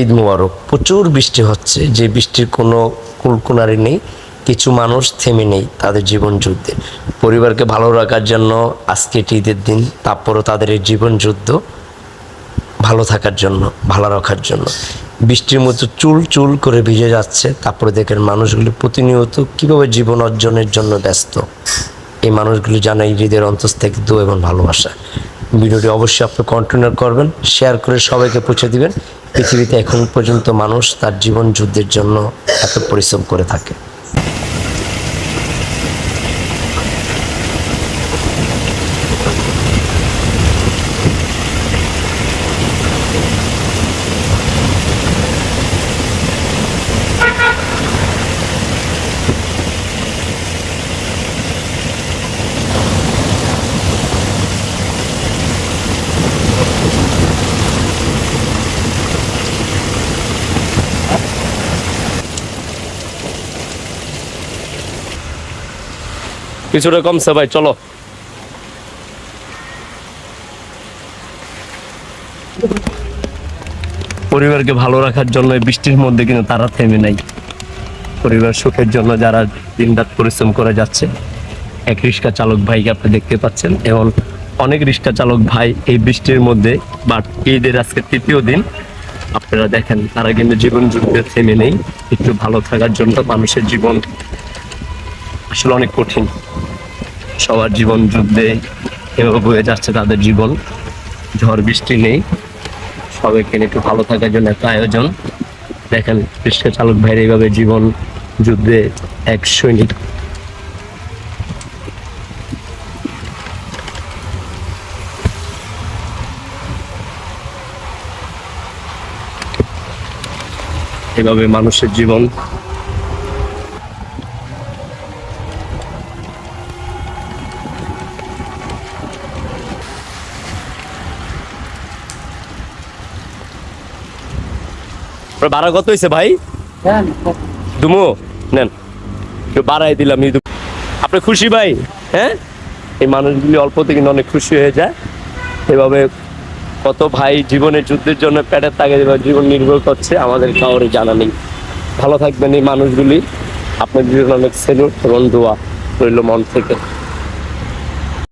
ঈদ মুবারক। প্রচুর বৃষ্টি হচ্ছে। যে বৃষ্টির কোনো কুলকুনারি নেই, কিছু মানুষ থেমে নেই তাদের জীবন যুদ্ধে। পরিবারকে ভালো রাখার জন্য আজকে এটি ঈদের দিন, তারপরও তাদের এই জীবন যুদ্ধ ভালো থাকার জন্য, ভালো রাখার জন্য। বৃষ্টির মতো চুল চুল করে ভিজে যাচ্ছে। তারপরে দেখেন মানুষগুলি প্রতিনিয়ত কীভাবে জীবন অর্জনের জন্য ব্যস্ত। এই মানুষগুলি জানাই হৃদয়ের অন্তস থেকে দু এবং ভালোবাসা। ভিডিওটি অবশ্যই আপনি কন্টিনিউ করবেন শেয়ার করে সবাইকে পৌঁছে দিবেন। পৃথিবীতে এখন পর্যন্ত মানুষ তার জীবন যুদ্ধের জন্য এত পরিশ্রম করে থাকে। কিছুটা কমছে ভাই, চলো। পরিবারকে ভালো রাখার জন্য বৃষ্টির মধ্যে কিন্তু তারা থেমে নাই। পরিবার সুখের জন্য যারা দিনরাত পরিশ্রম করে যাচ্ছে, এক রিক্সা চালক ভাইকে আপনি দেখতে পাচ্ছেন, এবং অনেক রিক্সা চালক ভাই এই বৃষ্টির মধ্যে বাট ঈদের আজকে তৃতীয় দিন, আপনারা দেখেন তারা কিন্তু জীবন যুদ্ধে থেমে নেই। একটু ভালো থাকার জন্য মানুষের জীবন আসলে অনেক কঠিন। সবার জীবন যুদ্ধে এভাবে বয়ে যাচ্ছে তাদের জীবন। ঝড়, বৃষ্টি নেই। সবাইকে একটু ভালো থাকার জন্য একটা আয়োজন। দেখেন রিক্সা চালক ভাইয়ের এইভাবে জীবন যুদ্ধে এক সৈনিক। এভাবে মানুষের জীবন ভাড়া কত হয়েছে ভাই? দুমো নেন। একটু বাড়াই দিলাম এই দু- আপনি খুশি ভাই? হ্যাঁ? এই মানুষগুলি অল্পতে কিন্তু অনেক খুশি হয়ে যায়। এভাবে কত ভাই জীবনের যুদ্ধের জন্য পেটের তাকে জীবন নির্ভর করছে আমাদের কাউরে জানা নেই। ভালো থাকবেন এই মানুষগুলি। আপনাদের জন্য অনেক সেলুট এবং দোয়া রইল মন থেকে।